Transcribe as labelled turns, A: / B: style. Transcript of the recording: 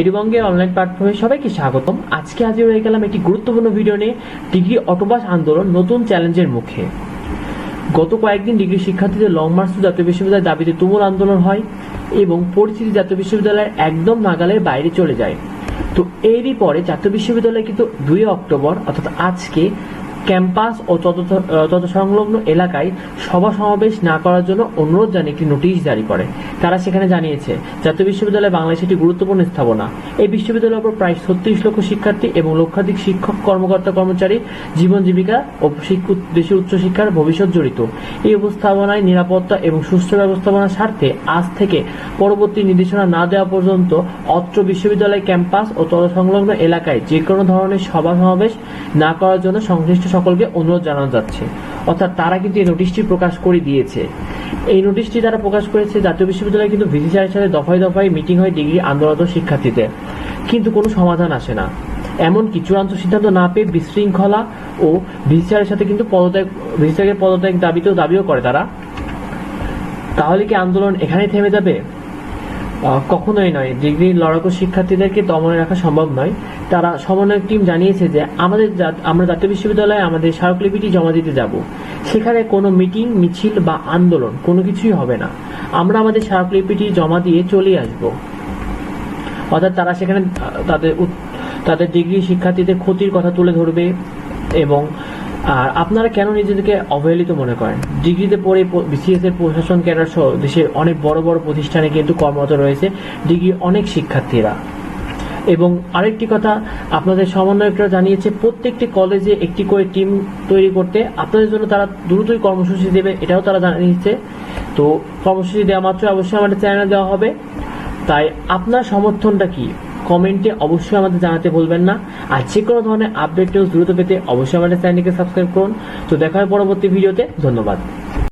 A: এডিবঙ্গের online প্ল্যাটফর্মে সবাইকে স্বাগতম। আজকে হাজির হয়ে গেলাম একটি গুরুত্বপূর্ণ ভিডিও নিয়ে, ডিগ্রি অটোবাস আন্দোলন নতুন চ্যালেঞ্জের মুখে। গত কয়েকদিন ডিগ্রি শিক্ষার্থীদের লং মার্চ জাতীয় বিশ্ববিদ্যালয়ের দাবিতে তুমুল আন্দোলন হয় এবং পরিস্থিতি জাতীয় বিশ্ববিদ্যালয়ের একদম নাগালের বাইরে চলে যায়। তো এরই পরে জাতীয় বিশ্ববিদ্যালয় কিন্তু দুই অক্টোবর, অর্থাৎ আজকে ক্যাম্পাস ও তত তত সংলগ্ন এলাকায় সভা সমাবেশ না করার জন্য অনুরোধ জানিয়ে একটি নোটিশ জারি করে। তারা সেখানে জানিয়েছে, জাতীয় বিশ্ববিদ্যালয় বাংলাদেশ একটি গুরুত্বপূর্ণ স্থাপনা। এই বিশ্ববিদ্যালয়ের উপর প্রায় ছত্রিশ লক্ষ শিক্ষার্থী এবং লক্ষাধিক শিক্ষক, কর্মকর্তা, কর্মচারী, জীবন জীবিকা ও দেশের উচ্চশিক্ষার ভবিষ্যৎ জড়িত। এই উপস্থাপনায় নিরাপত্তা এবং সুস্থ ব্যবস্থাপনার স্বার্থে আজ থেকে পরবর্তী নির্দেশনা না দেওয়া পর্যন্ত অত্র বিশ্ববিদ্যালয় ক্যাম্পাস ও তৎসংলগ্ন এলাকায় যে কোনো ধরনের সভা সমাবেশ না করার জন্য সংশ্লিষ্ট সকলকে অনুরোধ জানানো যাচ্ছে। অর্থাৎ তারা কিন্তু এই নোটিশটি প্রকাশ করে দিয়েছে। এই নোটিশটি তারা প্রকাশ করেছে জাতীয় বিশ্ববিদ্যালয়ে কিন্তু ভিসি সাথে দফায় দফায় মিটিং হয় ডিগ্রি আন্দোলনরত শিক্ষার্থীদের। কিন্তু কোনো সমাধান আসে না। এমন এমনকি চূড়ান্ত সিদ্ধান্ত না পেয়ে বিশৃঙ্খলা ও ভিসি সাথে কিন্তু পদত্যাগ ভিসি পদত্যাগ দাবিতেও দাবিও করে তারা। তাহলে কি আন্দোলন এখানেই থেমে যাবে? কখনোই নয়। ডিগ্রি লড়াকু শিক্ষার্থীদেরকে দমনে রাখা সম্ভব নয়। তারা সমন্বয়ক টিম জানিয়েছে যে, আমাদের আমরা জাতীয় বিশ্ববিদ্যালয়ে আমাদের স্মারকলিপিটি জমা দিতে যাব। সেখানে কোনো মিটিং, মিছিল বা আন্দোলন কোনো কিছুই হবে না। আমরা আমাদের স্মারকলিপিটি জমা দিয়ে চলে আসব। অর্থাৎ তারা সেখানে তাদের তাদের ডিগ্রি শিক্ষার্থীদের ক্ষতির কথা তুলে ধরবে এবং আর আপনারা কেন নিজেদেরকে অবহেলিত মনে করেন? ডিগ্রিতে পড়ে বিসিএস এর প্রশাসন ক্যাডার সহ দেশের অনেক বড় বড় প্রতিষ্ঠানে কিন্তু কর্মরত রয়েছে ডিগ্রি অনেক শিক্ষার্থীরা। এবং আরেকটি কথা, আপনাদের সমন্বয়করা জানিয়েছে প্রত্যেকটি কলেজে একটি করে টিম তৈরি করতে আপনাদের জন্য তারা দ্রুতই কর্মসূচি দেবে, এটাও তারা জানিয়েছে। তো কর্মসূচি দেওয়া মাত্র অবশ্যই আমাদের চ্যানেলে দেওয়া হবে। তাই আপনার সমর্থনটা কি? কমেন্টে অবশ্যই আমাদের জানাতে ভুলবেন না। আর যে কোনো ধরনের আপডেট দ্রুত পেতে অবশ্যই আমাদের চ্যানেলকে সাবস্ক্রাইব করুন। তো দেখা হয় পরবর্তী ভিডিওতে। ধন্যবাদ।